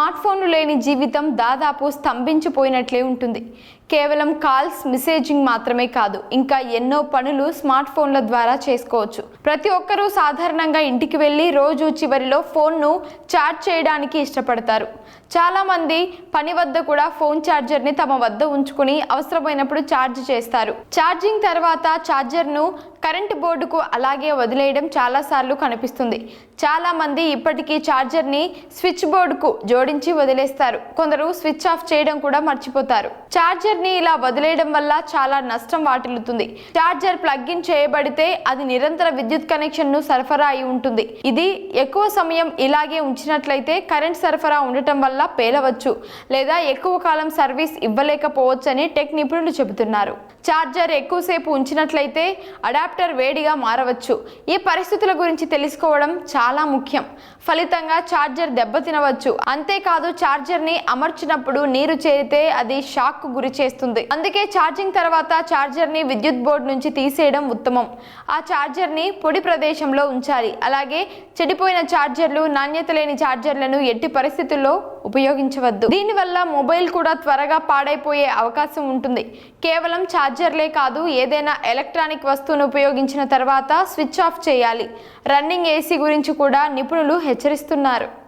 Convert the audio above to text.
Smart ఫోన్లు లేని జీవితం దాదాపు స్తంభించిపోయినట్లే ఉంటుంది. కేవలం కాల్స్ మెసేజింగ్ మాత్రమే కాదు ఇంకా ఎన్నో పనులు స్మార్ట్ ఫోన్ల ద్వారా చేసుకోవచ్చు. ప్రతి ఒక్కరూ సాధారణంగా ఇంటికి వెళ్ళి రోజు చివరిలో ఫోన్ను ఛార్జ్ చేయడానికి ఇష్టపడతారు. చాలామంది పని వద్ద కూడా ఫోన్ ఛార్జర్ని తమ వద్ద ఉంచుకుని అవసరమైనప్పుడు ఛార్జ్ చేస్తారు. ఛార్జింగ్ తర్వాత ఛార్జర్ను కరెంటు బోర్డుకు అలాగే వదిలేయడం చాలాసార్లు కనిపిస్తుంది. చాలామంది ఇప్పటికీ ఛార్జర్ని స్విచ్ బోర్డుకు జోడించి వదిలేస్తారు. కొందరు స్విచ్ ఆఫ్ చేయడం కూడా మర్చిపోతారు. ఛార్జర్ని ఇలా వదిలేయడం వల్ల చాలా నష్టం వాటిల్లుతుంది. ఛార్జర్ ప్లగ్ ఇన్ చేయబడితే అది నిరంతర విద్యుత్ కనెక్షన్ను సరఫరా అయి ఉంటుంది. ఇది ఎక్కువ సమయం ఇలాగే ఉంచినట్లయితే కరెంట్ సరఫరా ఉండటం వల్ల పేలవచ్చు లేదా ఎక్కువ కాలం సర్వీస్ ఇవ్వలేకపోవచ్చని టెక్ నిపుణులు చెబుతున్నారు. ఛార్జర్ ఎక్కువసేపు ఉంచినట్లయితే అడాప్టర్ వేడిగా మారవచ్చు. ఈ పరిస్థితుల గురించి తెలుసుకోవడం చాలా ముఖ్యం. ఫలితంగా ఛార్జర్ దెబ్బతినవచ్చు అంతేకాదు ఛార్జర్ని అమర్చినప్పుడు నీరు చేరితే అది షాక్కు గురి చేస్తుంది. అందుకే ఛార్జింగ్ తర్వాత ఛార్జర్ని విద్యుత్ బోర్డు నుంచి తీసేయడం ఉత్తమం. ఆ ఛార్జర్ని పొడి ప్రదేశంలో ఉంచాలి. అలాగే చెడిపోయిన ఛార్జర్లు నాణ్యత లేని ఛార్జర్లను ఎట్టి పరిస్థితుల్లో ఉపయోగించవద్దు. దీనివల్ల మొబైల్ కూడా త్వరగా పాడైపోయే అవకాశం ఉంటుంది. కేవలం ఛార్జర్లే కాదు ఏదైనా ఎలక్ట్రానిక్ వస్తువును ఉపయోగించిన తర్వాత స్విచ్ ఆఫ్ చేయాలి. రన్నింగ్ ఏసీ గురించి కూడా నిపుణులు హెచ్చరిస్తున్నారు.